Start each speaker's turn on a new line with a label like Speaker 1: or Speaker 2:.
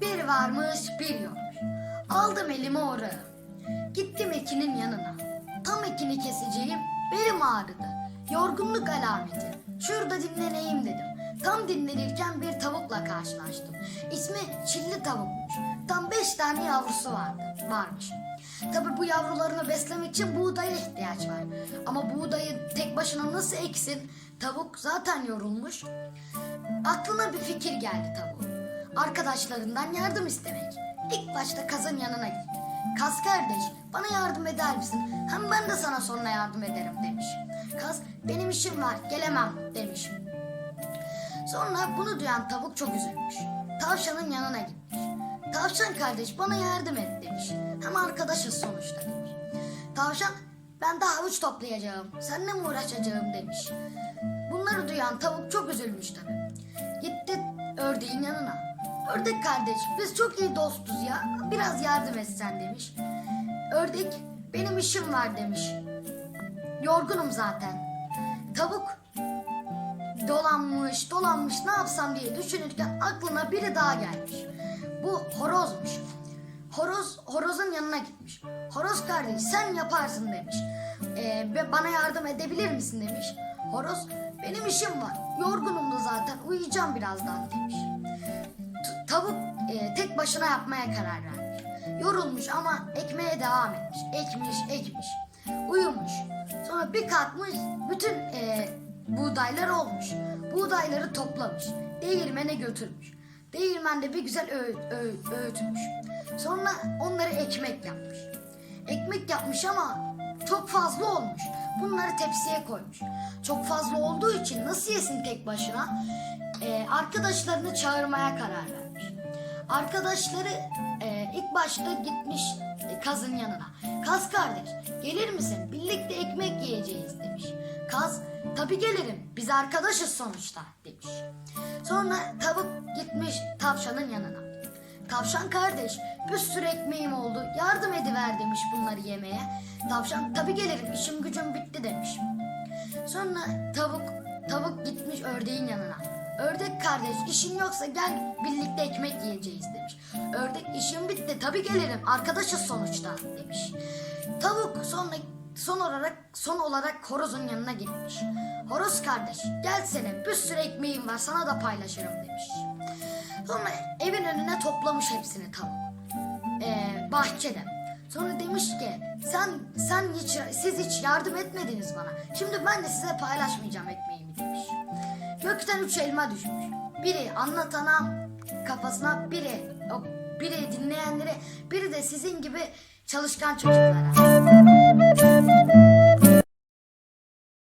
Speaker 1: Bir varmış bir yokmuş. Aldım elime orağı. Gittim ekinin yanına. Tam ekini keseceğim belim ağrıdı. Yorgunluk alameti. Şurada dinleneyim dedim. Tam dinlenirken bir tavukla karşılaştım. İsmi çilli tavukmuş. Tam beş tane yavrusu vardı, varmış. Tabi bu yavrularını beslemek için buğdaya ihtiyaç var. Ama buğdayı tek başına nasıl eksin? Tavuk zaten yorulmuş. Aklına bir fikir geldi tavuğun. Arkadaşlarından yardım istemek. İlk başta kazın yanına gitti. Kaz kardeş bana yardım eder misin? Hem ben de sana sonra yardım ederim demiş. Kaz benim işim var gelemem demiş. Sonra bunu duyan tavuk çok üzülmüş. Tavşanın yanına gitmiş. Tavşan kardeş bana yardım et demiş. Hem arkadaşız sonuçta demiş. Tavşan ben de havuç toplayacağım. Seninle mi uğraşacağım demiş. Bunları duyan tavuk çok üzülmüş tabii. Gitti ördeğin yanına. Ördek kardeş biz çok iyi dostuz ya. Biraz yardım etsen demiş. Ördek benim işim var demiş. Yorgunum zaten. Tavuk dolanmış dolanmış ne yapsam diye düşünürken aklına biri daha gelmiş. Bu horozmuş. Horoz horozun yanına gitmiş. Horoz kardeş sen yaparsın demiş. Ee, bana yardım edebilir misin demiş. Horoz benim işim var. Yorgunum da zaten uyuyacağım birazdan demiş. Tavuk e, tek başına yapmaya karar vermiş. Yorulmuş ama ekmeğe devam etmiş. Ekmiş ekmiş. Uyumuş. Sonra bir kalkmış bütün e, buğdaylar olmuş. Buğdayları toplamış. Değirmene götürmüş. Değirmende bir güzel öğ- öğ- öğütmüş. Sonra onları ekmek yapmış. Ekmek yapmış ama çok fazla olmuş. Bunları tepsiye koymuş. Çok fazla olduğu için nasıl yesin tek başına? Ee, arkadaşlarını çağırmaya karar vermiş. Arkadaşları e, ilk başta gitmiş e, kazın yanına. Kaz kardeş gelir misin? Birlikte ekmek yiyeceğiz demiş. Kaz tabi gelirim biz arkadaşız sonuçta demiş. Sonra tavuk gitmiş tavşanın yanına. Tavşan kardeş bir sürü ekmeğim oldu yardım ediver demiş bunları yemeye. Tavşan tabi gelirim işim gücüm bitti demiş. Sonra tavuk tavuk gitmiş ördeğin yanına. Ördek kardeş işin yoksa gel birlikte ekmek yiyeceğiz demiş. Ördek işim bitti tabi gelirim arkadaşız sonuçta demiş. Tavuk sonra son olarak son olarak horozun yanına gitmiş. Horoz kardeş gelsene bir sürü ekmeğim var sana da paylaşırım demiş. Sonra evin önüne toplamış hepsini tavuk. Ee, bahçede. Sonra demiş ki sen sen hiç siz hiç yardım etmediniz bana. Şimdi ben de size paylaşmayacağım ekmeğimi demiş. Gökten üç elma düşmüş. Biri anlatana kafasına, biri biri dinleyenlere, biri de sizin gibi çalışkan çocuklara.